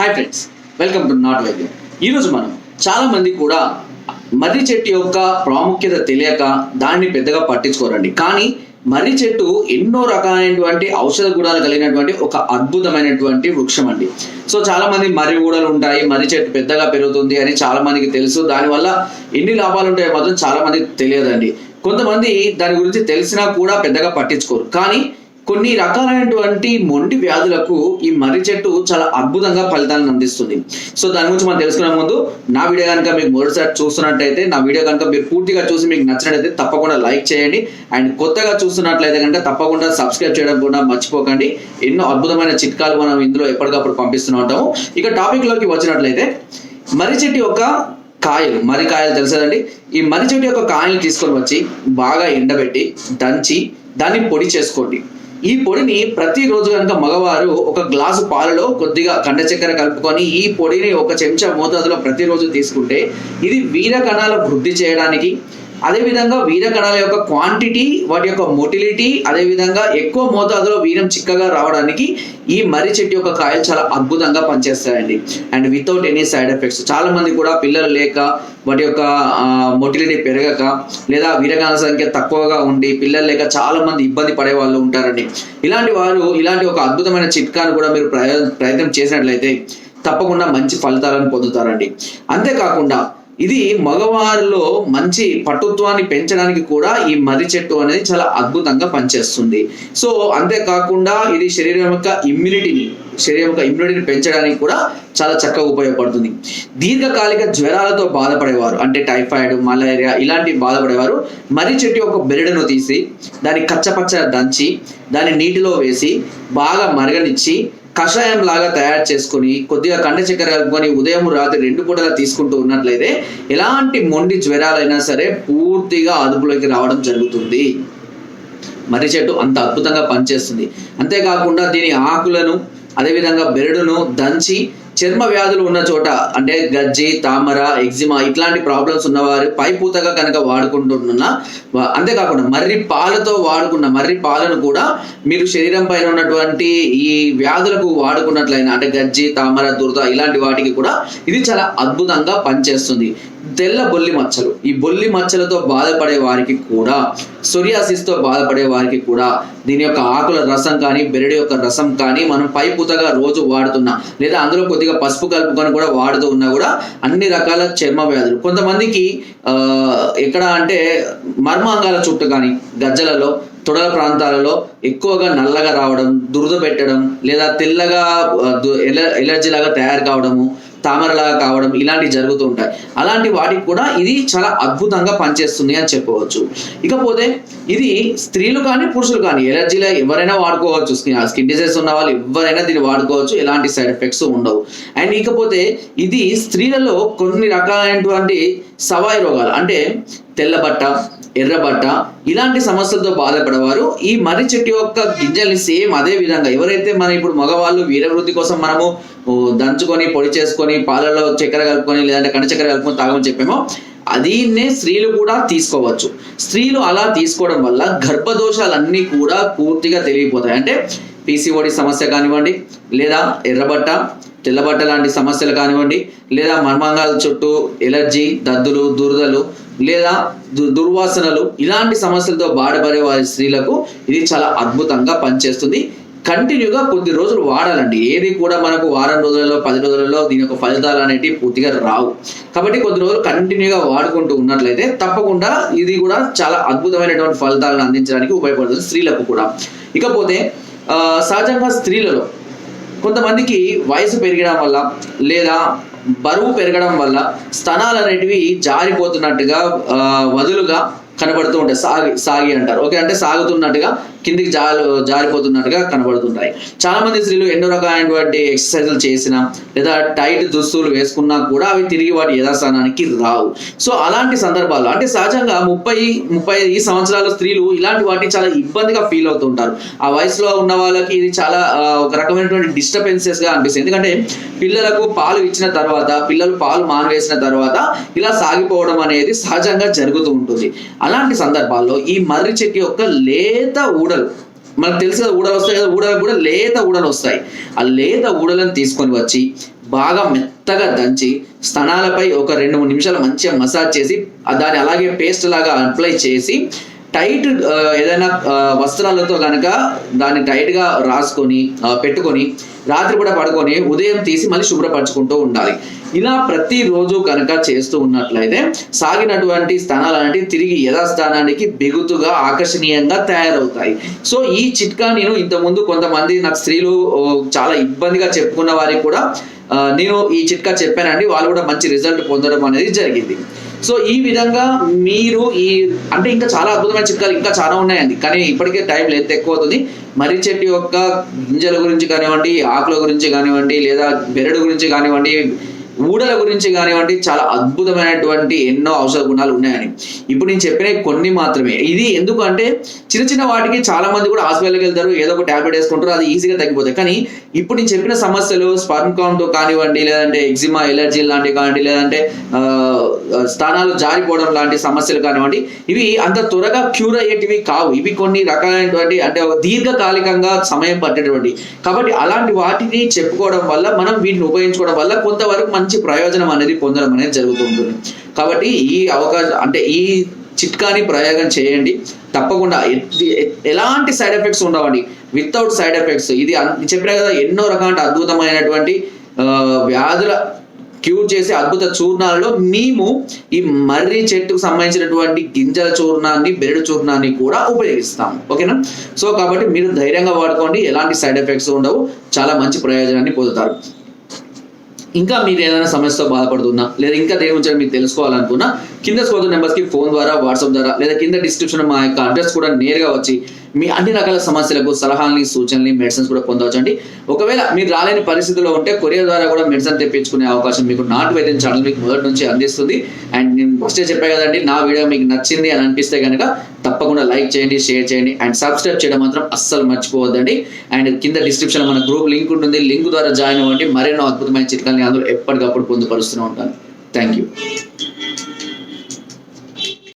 Hi friends welcome to నాట్ వైద్యం ఈరోజు మనం చాలామంది కూడా మర్రి చెట్టు యొక్క ప్రాముఖ్యత తెలియక దాన్ని పెద్దగా పట్టించుకోరండి. కానీ మర్రి చెట్టు ఎన్నో రకాలైనటువంటి ఔషధ గుణాలు కలిగినటువంటి ఒక అద్భుతమైనటువంటి వృక్షం అండి. సో చాలా మంది మర్రి ఊడలు ఉంటాయి మర్రి చెట్టు పెద్దగా పెరుగుతుంది అని చాలా మందికి తెలుసు. దానివల్ల ఎన్ని లాభాలు ఉంటాయో మాత్రం చాలా మందికి తెలియదండి. కొంతమంది దాని గురించి తెలిసినా కూడా పెద్దగా పట్టించుకోరు. కానీ కొన్ని రకాలైనటువంటి మొండి వ్యాధులకు ఈ మర్రి చెట్టు చాలా అద్భుతంగా ఫలితాలను అందిస్తుంది. సో దాని గురించి మనం తెలుసుకునే ముందు నా వీడియో కనుక మీకు మొదటిసారి చూస్తున్నట్టయితే నా వీడియో కనుక మీరు పూర్తిగా చూసి మీకు నచ్చినట్లయితే తప్పకుండా లైక్ చేయండి. అండ్ కొత్తగా చూస్తున్నట్లయితే కనుక తప్పకుండా సబ్స్క్రైబ్ చేయడం కూడా మర్చిపోకండి. ఎన్నో అద్భుతమైన చిట్కాలు మనం ఇందులో ఎప్పటికప్పుడు పంపిస్తూ ఉంటాము. ఇక టాపిక్లోకి వచ్చినట్లయితే మర్రి చెట్టు యొక్క కాయలు మర్రి కాయలు తెలుసదండి ఈ మర్రి చెట్టు యొక్క కాయలు తీసుకొని వచ్చి బాగా ఎండబెట్టి దంచి దాన్ని పొడి చేసుకోండి. ఈ పొడిని ప్రతిరోజు కనుక మగవారు ఒక గ్లాసు పాలలో కొద్దిగా కండ చక్కెర కలుపుకొని ఈ పొడిని ఒక చెంచా మోతాదులో ప్రతిరోజు తీసుకుంటే ఇది వీర కణాల వృద్ధి చేయడానికి అదేవిధంగా వీర కణాల యొక్క క్వాంటిటీ వాటి యొక్క మొటిలిటీ అదేవిధంగా ఎక్కువ మోతాదులో వీరం చిక్కగా రావడానికి ఈ మర్రి చెట్టు యొక్క కాయలు చాలా అద్భుతంగా పనిచేస్తాయండి. And without any side effects చాలా మంది కూడా పిల్లలు లేక వాటి యొక్క మొటిలిటీ పెరగక లేదా వీరకణాల సంఖ్య తక్కువగా ఉండి పిల్లలు లేక చాలా మంది ఇబ్బంది పడే వాళ్ళు ఉంటారండి. ఇలాంటి వారు ఇలాంటి ఒక అద్భుతమైన చిట్కాను కూడా మీరు ప్రయత్నం చేసినట్లయితే తప్పకుండా మంచి ఫలితాలను పొందుతారండి. అంతేకాకుండా ఇది మగవారిలో మంచి పటుత్వాన్ని పెంచడానికి కూడా ఈ మర్రి చెట్టు అనేది చాలా అద్భుతంగా పనిచేస్తుంది. సో అంతేకాకుండా ఇది శరీరం యొక్క ఇమ్యూనిటీని శరీరం యొక్క ఇమ్యూనిటీని పెంచడానికి కూడా చాలా చక్కగా ఉపయోగపడుతుంది. దీర్ఘకాలిక జ్వరాలతో బాధపడేవారు అంటే టైఫాయిడ్ మలేరియా ఇలాంటి బాధపడేవారు మర్రి చెట్టు యొక్క బెరడును తీసి దాన్ని కచ్చపచ్చ దంచి దాన్ని నీటిలో వేసి బాగా మరగనిచ్చి కషాయం లాగా తయారు చేసుకొని కొద్దిగా కండ చక్కెర కలుపుకొని ఉదయం రాత్రి రెండు పూటలా తీసుకుంటూ ఉన్నట్లయితే ఎలాంటి మొండి జ్వరాలైనా సరే పూర్తిగా అదుపులోకి రావడం జరుగుతుంది. మర్రి చెట్టు అంత అద్భుతంగా పనిచేస్తుంది. అంతేకాకుండా దీని ఆకులను అదేవిధంగా బెరడును దంచి చర్మ వ్యాధులు ఉన్న చోట అంటే గజ్జి తామర ఎగ్జిమా ఇట్లాంటి ప్రాబ్లమ్స్ ఉన్నవారు పై పూతగా కనుక వాడుకుంటున్న అంతేకాకుండా మర్రి పాలతో వాడుకున్న మర్రి పాలను కూడా మీరు శరీరం పైన ఉన్నటువంటి ఈ వ్యాధులకు వాడుకున్నట్లయినా అంటే గజ్జి తామర దురద ఇలాంటి వాటికి కూడా ఇది చాలా అద్భుతంగా పనిచేస్తుంది. తెల్ల బొల్లి మచ్చలు. ఈ బొల్లి మచ్చలతో బాధపడే వారికి కూడా సొరియాసిస్తో బాధపడే వారికి కూడా దీని యొక్క ఆకుల రసం కానీ బెరడు యొక్క రసం కానీ మనం పై పూతగా రోజు వాడుతున్నా లేదా అందులో కొద్దిగా పసుపు కలుపుకొని కూడా వాడుతూ ఉన్నా కూడా అన్ని రకాల చర్మ వ్యాధులు. కొంతమందికి ఆ, ఎక్కడ అంటే మర్మాంగాల చుట్టూ కానీ గజ్జలలో తొడల ప్రాంతాలలో ఎక్కువగా నల్లగా రావడం దురద పెట్టడం లేదా తెల్లగా ఎల- ఎలర్జీ లాగా తయారు కావడము తామరలాగా కావడం ఇలాంటివి జరుగుతూ ఉంటాయి. అలాంటి వాటికి కూడా ఇది చాలా అద్భుతంగా పనిచేస్తుంది అని చెప్పవచ్చు. ఇకపోతే ఇది స్త్రీలు కానీ పురుషులు కానీ ఎలర్జీలో ఎవరైనా వాడుకోవచ్చు. స్కిన్ స్కిన్ డిజైన్స్ ఉన్న వాళ్ళు ఎవరైనా దీన్ని వాడుకోవచ్చు. ఎలాంటి సైడ్ ఎఫెక్ట్స్ ఉండవు. అండ్ ఇకపోతే ఇది స్త్రీలలో కొన్ని రకాలైనటువంటి సవాయి రోగాలు. అంటే తెల్లబట్ట ఎర్రబట్ట. ఇలాంటి సమస్యలతో బాధపడేవారు. ఈ మర్రి చెట్టు యొక్క గింజల్ని సేమ్ అదే విధంగా ఎవరైతే మన ఇప్పుడు మగవాళ్ళు వీరవృద్ధి కోసం మనము దంచుకొని పొడి చేసుకొని పాలలో చక్కెర కలుపుకొని లేదంటే కండ చక్కెర కలుపుకొని తాగమని చెప్పామో అదీనే స్త్రీలు కూడా తీసుకోవచ్చు. స్త్రీలు అలా తీసుకోవడం వల్ల గర్భదోషాలన్నీ కూడా పూర్తిగా తెలియపోతాయి అంటే పీసీఓడి సమస్య కానివ్వండి లేదా ఎర్రబట్ట తెల్లబట్ట లాంటి సమస్యలు కానివ్వండి లేదా మర్మాంగాల చుట్టూ ఎలర్జీ దద్దులు దురదలు లేదా దు- దుర్వాసనలు ఇలాంటి సమస్యలతో బాధపడే వారి స్త్రీలకు ఇది చాలా అద్భుతంగా పనిచేస్తుంది. కంటిన్యూగా కొద్ది రోజులు వాడాలండి. ఏది కూడా మనకు వారం రోజులలో పది రోజులలో దీని యొక్క ఫలితాలు అనేటివి పూర్తిగా రావు. కాబట్టి కొద్ది రోజులు కంటిన్యూగా వాడుకుంటూ ఉన్నట్లయితే తప్పకుండా ఇది కూడా చాలా అద్భుతమైనటువంటి ఫలితాలను అందించడానికి ఉపయోగపడుతుంది స్త్రీలకు కూడా. ఇకపోతే సహజంగా స్త్రీలలో కొంతమందికి వయసు పెరగడం వల్ల లేదా బరువు పెరగడం వల్ల స్తనాలు అనేటివి జారిపోతున్నట్టుగా ఆ, వదులుగా కనబడుతూ ఉంటాయి సాగి సాగి అంటారు. ఓకే అంటే సాగుతున్నట్టుగా కిందికి జారి జారిపోతున్నట్టుగా కనబడుతుంటాయి. చాలా మంది స్త్రీలు ఎన్నో రకాలైనటువంటి ఎక్సర్సైజులు చేసినా లేదా టైట్ దుస్తులు వేసుకున్నా కూడా అవి తిరిగి వాటి యథాస్థానానికి రావు. సో అలాంటి సందర్భాల్లో అంటే సహజంగా ముప్పై ముప్పై ఈ సంవత్సరాల స్త్రీలు ఇలాంటి వాటిని చాలా ఇబ్బందిగా ఫీల్ అవుతుంటారు. ఆ వయసులో ఉన్న వాళ్ళకి ఇది చాలా ఒక రకమైనటువంటి డిస్టర్బెన్సెస్గా అనిపిస్తుంది. ఎందుకంటే పిల్లలకు పాలు ఇచ్చిన తర్వాత పిల్లలు పాలు మానవేసిన తర్వాత ఇలా సాగిపోవడం అనేది సహజంగా జరుగుతూ ఉంటుంది. అలాంటి సందర్భాల్లో ఈ మర్రి చెట్టు యొక్క లేత ఊడలు. మనకు తెలుసు కదా ఊడలు వస్తాయి కదా ఊడలు కూడా లేత ఊడలు వస్తాయి. ఆ లేత ఊడలను తీసుకొని వచ్చి బాగా మెత్తగా దంచి స్తనాలపై ఒక రెండు మూడు నిమిషాలు మంచిగా మసాజ్ చేసి దాన్ని అలాగే పేస్ట్ లాగా అప్లై చేసి టైట్ ఏదైనా వస్త్రాలతో కనుక దాన్ని టైట్గా రాసుకొని పెట్టుకొని రాత్రి కూడా పడుకొని ఉదయం తీసి మళ్ళీ శుభ్రపరచుకుంటూ ఉండాలి. ఇలా ప్రతిరోజు కనుక చేస్తూ ఉన్నట్లయితే సాగినటువంటి స్థానాలు అనేవి తిరిగి యథాస్థానానికి బిగుతుగా ఆకర్షణీయంగా తయారవుతాయి. సో ఈ చిట్కా నేను ఇంతకుముందు కొంతమంది నాకు స్త్రీలు చాలా ఇబ్బందిగా చెప్పుకున్న వారికి కూడా నేను ఈ చిట్కా చెప్పానండి. వాళ్ళు కూడా మంచి రిజల్ట్ పొందడం అనేది జరిగింది. సో ఈ విధంగా మీరు ఈ అంటే ఇంకా చాలా అద్భుతమైన చిట్కాలు ఇంకా చాలా ఉన్నాయండి. కానీ ఇప్పటికే టైం లెంత్ ఎక్కువ అవుతుంది మర్రి చెట్టు యొక్క గింజల గురించి కానివ్వండి ఆకుల గురించి కానివ్వండి లేదా బెరడు గురించి కానివ్వండి ఊడల గురించి కానివ్వండి చాలా అద్భుతమైనటువంటి ఎన్నో ఔషధ గుణాలు ఉన్నాయని. ఇప్పుడు నేను చెప్పిన కొన్ని మాత్రమే. ఇది ఎందుకంటే చిన్న చిన్న వాటికి చాలా మంది కూడా హాస్పిటల్కి వెళ్తారు ఏదో ఒక టాబ్లెట్ వేసుకుంటారు అది ఈజీగా తగ్గిపోతాయి. కానీ ఇప్పుడు నేను చెప్పిన సమస్యలు స్పర్మ్ కౌంట్ కానివ్వండి లేదంటే ఎగ్జిమా ఎలర్జీ లాంటివి కానివ్వండి లేదంటే స్థానాలు జారిపోవడం లాంటి సమస్యలు కానివ్వండి ఇవి అంత త్వరగా క్యూర్ అయ్యేటివి కావు. ఇవి కొన్ని రకాలైనటువంటి అంటే దీర్ఘకాలికంగా సమయం పట్టేటువంటి. కాబట్టి అలాంటి వాటిని చెప్పుకోవడం వల్ల మనం వీటిని ఉపయోగించుకోవడం వల్ల కొంతవరకు మంచి ప్రయోజనం అనేది పొందడం అనేది జరుగుతూ ఉంటుంది. కాబట్టి ఈ అవకాశం అంటే ఈ చిట్కాని ప్రయోగం చేయండి. తప్పకుండా ఎలాంటి సైడ్ ఎఫెక్ట్స్ ఉండవండి. Without side effects. ఇది చెప్పినా చెప్పిన కదా ఎన్నో రకాల అద్భుతమైనటువంటి వ్యాధుల క్యూర్ చేసే అద్భుత చూర్ణాలలో మేము ఈ మర్రి చెట్టుకు సంబంధించినటువంటి గింజల చూర్ణాన్ని బెరడు చూర్ణాన్ని కూడా ఉపయోగిస్తాము. ఓకేనా? సో కాబట్టి మీరు ధైర్యంగా వాడుకోండి. ఎలాంటి సైడ్ ఎఫెక్ట్స్ ఉండవు. చాలా మంచి ప్రయోజనాన్ని పొందుతారు. ఇంకా మీరు ఏదైనా సమస్యతో బాధపడుతున్నా లేదా ఇంకా దేని గురించి మీకు తెలుసుకోవాలనుకున్నా కింద స్కోర్ నెంబర్స్కి ఫోన్ ద్వారా వాట్సాప్ ద్వారా లేదా కింద డిస్క్రిప్షన్ మా యొక్క అడ్రస్ కూడా నేరుగా వచ్చి మీ అన్ని రకాల సమస్యలకు సలహాలని సూచనలు మెడిసిన్స్ కూడా పొందవచ్చు అండి ఒకవేళ మీరు రాలేని పరిస్థితిలో ఉంటే కొరియర్ ద్వారా కూడా మెడిసిన్ తెప్పించుకునే అవకాశం మీకు నాటు వైద్యం ఛానల్ మీకు మొదటి నుంచి అందిస్తుంది. అండ్ నేను ఫస్టే చెప్పా కదండి నా వీడియో మీకు నచ్చింది అని అనిపిస్తే కనుక తప్పకుండా లైక్ చేయండి షేర్ చేయండి అండ్ సబ్స్క్రైబ్ చేయడం మాత్రం అస్సలు మర్చిపోవద్దండి. అండ్ కింద డిస్క్రిప్షన్ మన గ్రూప్ లింక్ ఉంటుంది. లింక్ ద్వారా జాయిన్ అవ్వండి. మరెన్నో అద్భుతమైన చిట్కాలని అందులో ఎప్పటికప్పుడు పొందుపరుస్తూనే ఉంటాను. Thank you